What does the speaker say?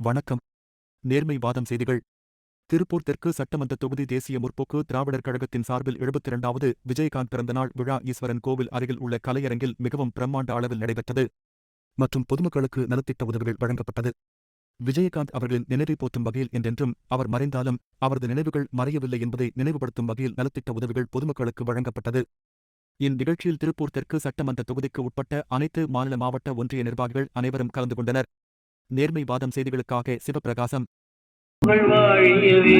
வணக்கம். நேர்மை வாதம் செய்திகள். திருப்பூர் தெற்கு சட்டமன்ற தொகுதி தேசிய முற்போக்கு திராவிடர் கழகத்தின் சார்பில் எழுபத்தி இரண்டாவது விஜயகாந்த் பிறந்தநாள் விழா ஈஸ்வரன் கோவில் அருகில் உள்ள கலையரங்கில் மிகவும் பிரம்மாண்ட அளவில் நடைபெற்றது. மற்றும் பொதுமக்களுக்கு நலத்திட்ட உதவிகள் வழங்கப்பட்டது. விஜயகாந்த் அவர்களின் நினைவை போற்றும் வகையில் என்றென்றும் அவர் மறைந்தாலும் அவரது நினைவுகள் மறையவில்லை என்பதை நினைவுபடுத்தும் வகையில் நலத்திட்ட உதவிகள் பொதுமக்களுக்கு வழங்கப்பட்டது. இந்நிகழ்ச்சியில் திருப்பூர் தெற்கு சட்டமன்ற தொகுதிக்கு உட்பட்ட அனைத்து மாநில மாவட்ட ஒன்றிய நிர்வாகிகள் அனைவரும் கலந்து கொண்டனர். நேர்மை வாதம் செய்திகளுக்காக சிவபிரகாசம் வாழியவே